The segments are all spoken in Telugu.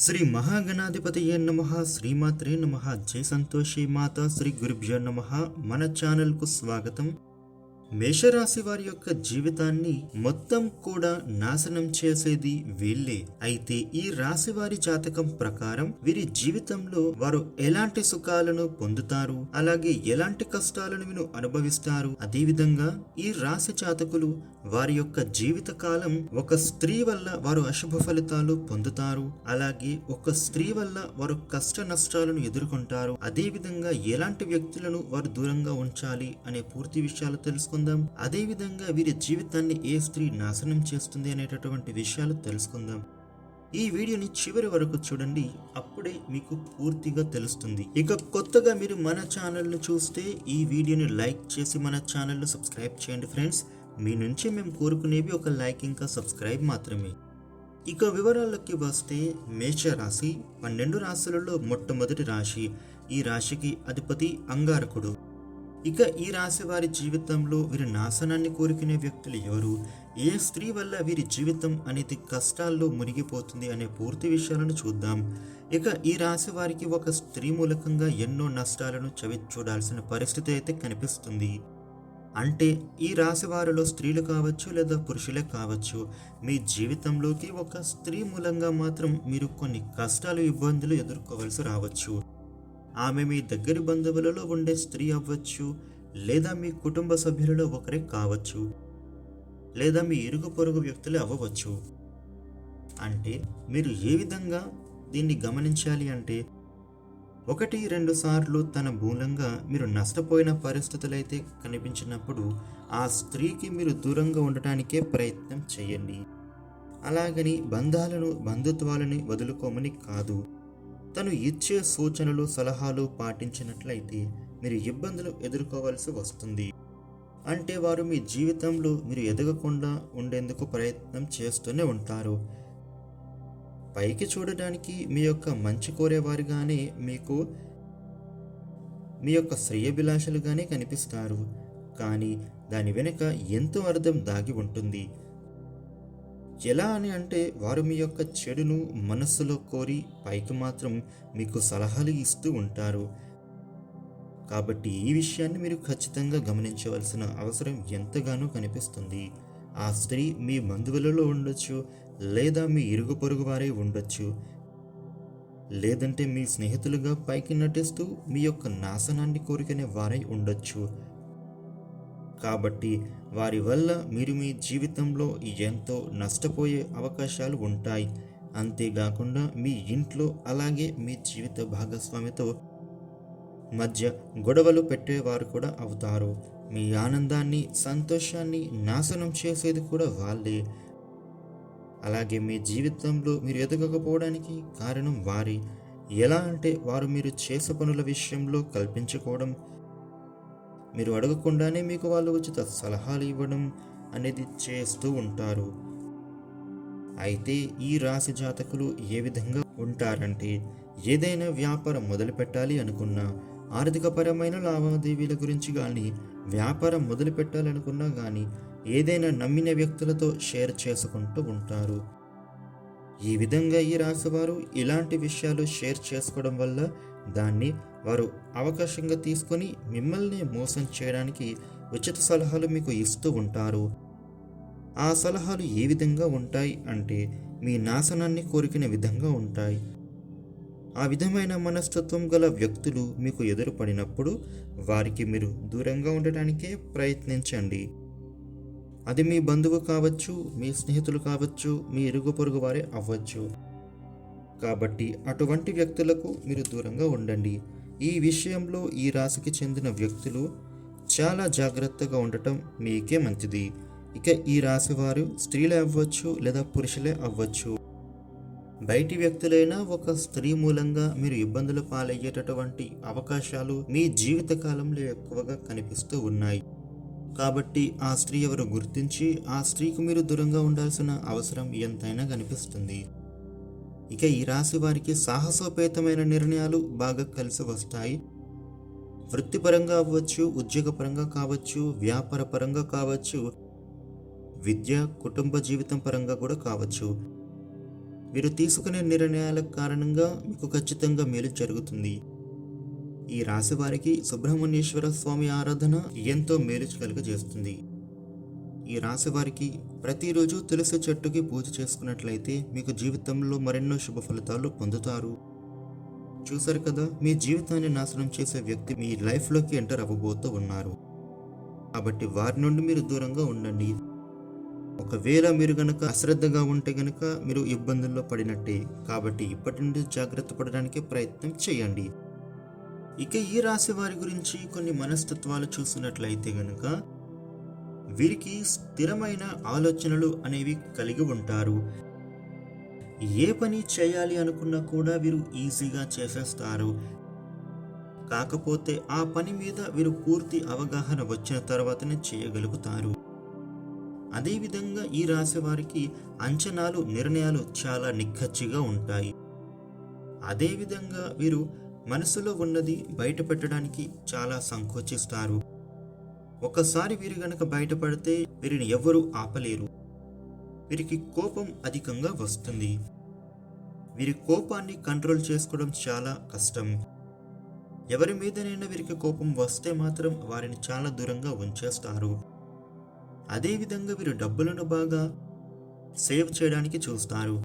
శ్రీ మహాగణాధిపతయే నమ శ్రీమాత్రే నమ జై సంతోషి మాత శ్రీ గురుభ్యో నమ. మన ఛానల్కు స్వాగతం. మేషరాశి వారి యొక్క జీవితాన్ని మొత్తం కూడా నాశనం చేసేది వీళ్ళే. అయితే ఈ రాశి వారి జాతకం ప్రకారం వీరి జీవితంలో వారు ఎలాంటి సుఖాలను పొందుతారు? అలాగే ఎలాంటి కష్టాలను వీరు అనుభవిస్తారు? అదేవిధంగా ఈ రాశి జాతకులు వారి యొక్క జీవిత కాలం ఒక స్త్రీ వల్ల వారు అశుభ ఫలితాలు పొందుతారు. అలాగే ఒక స్త్రీ వల్ల వారు కష్ట నష్టాలను ఎదుర్కొంటారు. అదేవిధంగా ఎలాంటి వ్యక్తులను వారు దూరంగా ఉంచాలి అనే పూర్తి విషయాలు తెలుసుకుందాం. అదే విధంగా వీరి జీవితాన్ని ఏ స్త్రీ నాశనం చేస్తుంది అనేటటువంటి విషయాలు తెలుసుకుందాం. ఈ వీడియోని చివరి వరకు చూడండి. అప్పుడే మీకు పూర్తిగా తెలుస్తుంది. ఇక కొత్తగా మీరు మన ఛానల్ను చూస్తే ఈ వీడియోని లైక్ చేసి మన ఛానల్ను సబ్స్క్రైబ్ చేయండి ఫ్రెండ్స్. మీ నుంచి మేము కోరుకునేవి ఒక లైక్ ఇంకా సబ్స్క్రైబ్ మాత్రమే. ఇక వివరాలకి వస్తే మేష రాశి పన్నెండు రాశులలో మొట్టమొదటి రాశి. ఈ రాశికి అధిపతి అంగారకుడు. ఇక ఈ రాశి వారి జీవితంలో వీరి నాశనాన్ని కోరుకునే వ్యక్తులు ఎవరు? ఏ స్త్రీ వల్ల వీరి జీవితం అనేది కష్టాల్లో మునిగిపోతుంది అనే పూర్తి విషయాలను చూద్దాం. ఇక ఈ రాశి వారికి ఒక స్త్రీ మూలకంగా ఎన్నో నష్టాలను చవి చూడాల్సిన పరిస్థితి అయితే కనిపిస్తుంది. అంటే ఈ రాశి వారిలో స్త్రీలు కావచ్చు లేదా పురుషులే కావచ్చు మీ జీవితంలోకి ఒక స్త్రీ మూలంగా మాత్రం మీరు కొన్ని కష్టాలు ఇబ్బందులు ఎదుర్కోవలసి రావచ్చు. ఆమె మీ దగ్గరి బంధువులలో ఉండే స్త్రీ అవ్వచ్చు లేదా మీ కుటుంబ సభ్యులలో ఒకరే కావచ్చు లేదా మీ ఇరుగు పొరుగు వ్యక్తులే అవ్వవచ్చు. అంటే మీరు ఏ విధంగా దీన్ని గమనించాలి అంటే ఒకటి రెండు సార్లు తన మూలంగా మీరు నష్టపోయిన పరిస్థితులైతే కనిపించినప్పుడు ఆ స్త్రీకి మీరు దూరంగా ఉండటానికే ప్రయత్నం చేయండి. అలాగని బంధాలను బంధుత్వాలని వదులుకోమని కాదు. తను ఇచ్చే సూచనలు సలహాలు పాటించినట్లయితే మీరు ఇబ్బందులు ఎదుర్కోవాల్సి వస్తుంది. అంటే వారు మీ జీవితంలో మీరు ఎదగకుండా ఉండేందుకు ప్రయత్నం చేస్తూనే ఉంటారు. పైకి చూడడానికి మీ యొక్క మంచి కోరేవారుగానే మీకు మీ యొక్క శ్రేయభిలాషలుగానే కనిపిస్తారు. కానీ దాని వెనుక ఎంతో అర్థం దాగి ఉంటుంది. ఎలా అని అంటే వారు మీ యొక్క చెడును మనస్సులో కోరి పైకి మాత్రం మీకు సలహాలు ఇస్తూ ఉంటారు. కాబట్టి ఈ విషయాన్ని మీరు ఖచ్చితంగా గమనించవలసిన అవసరం ఎంతగానో కనిపిస్తుంది. ఆ స్త్రీ మీ బంధువులలో ఉండొచ్చు లేదా మీ ఇరుగు పొరుగు వారే ఉండొచ్చు. లేదంటే మీ స్నేహితులుగా పైకి నటిస్తూ మీ యొక్క నాశనాన్ని కోరుకునే వారై ఉండొచ్చు. కాబట్టి వారి వల్ల మీరు మీ జీవితంలో ఎంతో నష్టపోయే అవకాశాలు ఉంటాయి. అంతేకాకుండా మీ ఇంట్లో అలాగే మీ జీవిత భాగస్వామితో మధ్య గొడవలు పెట్టేవారు కూడా అవుతారు. మీ ఆనందాన్ని సంతోషాన్ని నాశనం చేసేది కూడా వాళ్ళే. అలాగే మీ జీవితంలో మీరు ఎదగకపోవడానికి కారణం వారి. ఎలా అంటే వారు మీరు చేసే పనుల విషయంలో కల్పించుకోవడం మీరు అడగకుండానే మీకు వాళ్ళు ఉచిత సలహాలు ఇవ్వడం అనేది చేస్తూ ఉంటారు. అయితే ఈ రాశి జాతకులు ఏ విధంగా ఉంటారంటే ఏదైనా వ్యాపారం మొదలు పెట్టాలి అనుకున్నా ఆర్థికపరమైన లావాదేవీల గురించి కానీ వ్యాపారం మొదలు పెట్టాలనుకున్నా కానీ ఏదైనా నమ్మిన వ్యక్తులతో షేర్ చేసుకుంటూ ఉంటారు. ఈ విధంగా ఈ రాశివారు ఇలాంటి విషయాలు షేర్ చేసుకోవడం వల్ల దాన్ని వారు అవకాశంగా తీసుకొని మిమ్మల్ని మోసం చేయడానికి ఉచిత సలహాలు మీకు ఇస్తూ ఉంటారు. ఆ సలహాలు ఏ విధంగా ఉంటాయి అంటే మీ నాశనాన్ని కోరుకునే విధంగా ఉంటాయి. ఆ విధమైన మనస్తత్వం గల వ్యక్తులు మీకు ఎదురుపడినప్పుడు వారికి మీరు దూరంగా ఉండటానికే ప్రయత్నించండి. అది మీ బంధువు కావచ్చు మీ స్నేహితులు కావచ్చు మీ ఇరుగు పొరుగు వారే అవ్వచ్చు. కాబట్టి అటువంటి వ్యక్తులకు మీరు దూరంగా ఉండండి. ఈ విషయంలో ఈ రాశికి చెందిన వ్యక్తులు చాలా జాగ్రత్తగా ఉండటం మీకే మంచిది. ఇక ఈ రాశి వారు స్త్రీలే అవ్వచ్చు లేదా పురుషులే అవ్వచ్చు. బయటి వ్యక్తులైనా ఒక స్త్రీ మూలంగా మీరు ఇబ్బందులు పాలయ్యేటటువంటి అవకాశాలు మీ జీవితకాలంలో ఎక్కువగా కనిపిస్తూ ఉన్నాయి. కాబట్టి ఆ స్త్రీ ఎవరు గుర్తించి ఆ స్త్రీకి మీరు దూరంగా ఉండాల్సిన అవసరం ఎంతైనా కనిపిస్తుంది. ఇక ఈ రాశి వారికి సాహసోపేతమైన నిర్ణయాలు బాగా కలిసి వస్తాయి. వృత్తిపరంగా అవ్వచ్చు ఉద్యోగపరంగా కావచ్చు వ్యాపార పరంగా కావచ్చు విద్య కుటుంబ జీవితం పరంగా కూడా కావచ్చు. మీరు తీసుకునే నిర్ణయాల కారణంగా మీకు ఖచ్చితంగా మేలు జరుగుతుంది. ఈ రాశి వారికి సుబ్రహ్మణ్యేశ్వర స్వామి ఆరాధన ఎంతో మేలు కలుగజేస్తుంది. ఈ రాశి వారికి ప్రతిరోజు తులసి చెట్టుకి పూజ చేసుకున్నట్లయితే మీకు జీవితంలో మరెన్నో శుభ ఫలితాలు పొందుతారు. చూశారు కదా మీ జీవితాన్ని నాశనం చేసే వ్యక్తి మీ లైఫ్లోకి ఎంటర్ అవ్వబోతూ ఉన్నారు. కాబట్టి వారి నుండి మీరు దూరంగా ఉండండి. ఒకవేళ మీరు గనక అశ్రద్ధగా ఉంటే గనక మీరు ఇబ్బందుల్లో పడినట్టే కాబట్టి ఇప్పటి నుండి జాగ్రత్త పడడానికి ప్రయత్నం చేయండి. ఇక ఈ రాశి వారి గురించి కొన్ని మనస్తత్వాలు చూసినట్లయితే గనక వీరికి స్థిరమైన ఆలోచనలు అనేవి కలిగి ఉంటారు. ఏ పని చేయాలి అనుకున్నా కూడా వీరు ఈజీగా చేసేస్తారు. కాకపోతే ఆ పని మీద వీరు పూర్తి అవగాహన వచ్చిన తర్వాతనే చేయగలుగుతారు. అదేవిధంగా ఈ రాశి వారికి అంచనాలు నిర్ణయాలు చాలా నిక్కచ్చిగా ఉంటాయి. అదేవిధంగా వీరు మనసులో ఉన్నది బయట పెట్టడానికి చాలా సంకోచిస్తారు. ఒకసారి వీరు గనక బయటపడితే వీరిని ఎవ్వరూ ఆపలేరు. వీరికి కోపం అధికంగా వస్తుంది. వీరి కోపాన్ని కంట్రోల్ చేసుకోవడం చాలా కష్టం. ఎవరి మీదనైనా వీరికి కోపం వస్తే మాత్రం వారిని చాలా దూరంగా ఉంచేస్తారు. అదేవిధంగా వీరు డబ్బులను బాగా సేవ్ చేయడానికి చూస్తారు.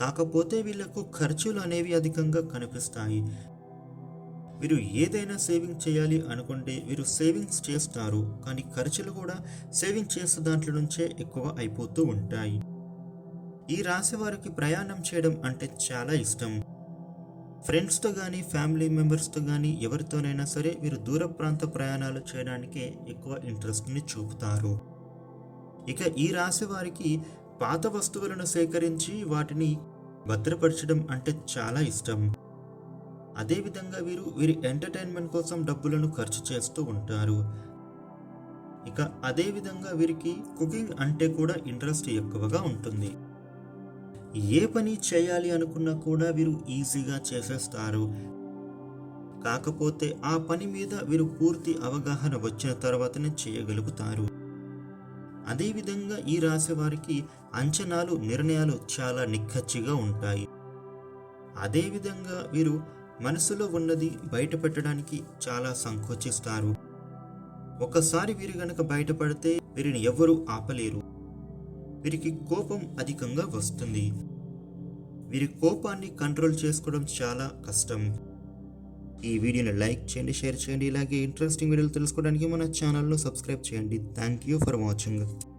కాకపోతే వీళ్ళకు ఖర్చులు అనేవి అధికంగా కనిపిస్తాయి. వీరు ఏదైనా సేవింగ్ చేయాలి అనుకుంటే వీరు సేవింగ్స్ చేస్తారు కానీ ఖర్చులు కూడా సేవింగ్ చేసే దాంట్లో నుంచే ఎక్కువ అయిపోతూ ఉంటాయి. ఈ రాశి వారికి ప్రయాణం చేయడం అంటే చాలా ఇష్టం. ఫ్రెండ్స్తో కానీ ఫ్యామిలీ మెంబర్స్తో కానీ ఎవరితోనైనా సరే వీరు దూర ప్రాంత ప్రయాణాలు చేయడానికే ఎక్కువ ఇంట్రెస్ట్ని చూపుతారు. ఇక ఈ రాశి వారికి పాత వస్తువులను సేకరించి వాటిని భద్రపరచడం అంటే చాలా ఇష్టం. అదేవిధంగా వీరు వీరి ఎంటర్టైన్మెంట్ కోసం డబ్బులను ఖర్చు చేస్తూ ఉంటారు. ఇక అదేవిధంగా వీరికి కుకింగ్ అంటే కూడా ఇంట్రెస్ట్ ఎక్కువగా ఉంటుంది. ఏ పని చేయాలి అనుకున్నా కూడా వీరు ఈజీగా చేసేస్తారు. కాకపోతే ఆ పని మీద వీరు పూర్తి అవగాహన వచ్చిన తర్వాతనే చేయగలుగుతారు. అదేవిధంగా ఈ రాశి వారికి అంచనాలు నిర్ణయాలు చాలా నిక్కచ్చిగా ఉంటాయి. అదేవిధంగా వీరు మనసులో ఉన్నది బయట పెట్టడానికి చాలా సంకోచిస్తారు. ఒకసారి వీరు గనక బయటపడితే వీరిని ఎవ్వరూ ఆపలేరు. వీరికి కోపం అధికంగా వస్తుంది. వీరి కోపాన్ని కంట్రోల్ చేసుకోవడం చాలా కష్టం. ఈ వీడియోని లైక్ చేయండి షేర్ చేయండి. ఇలాగే ఇంట్రెస్టింగ్ వీడియోలు తెలుసుకోవడానికి మన ఛానల్ను సబ్స్క్రైబ్ చేయండి. Thank you for watching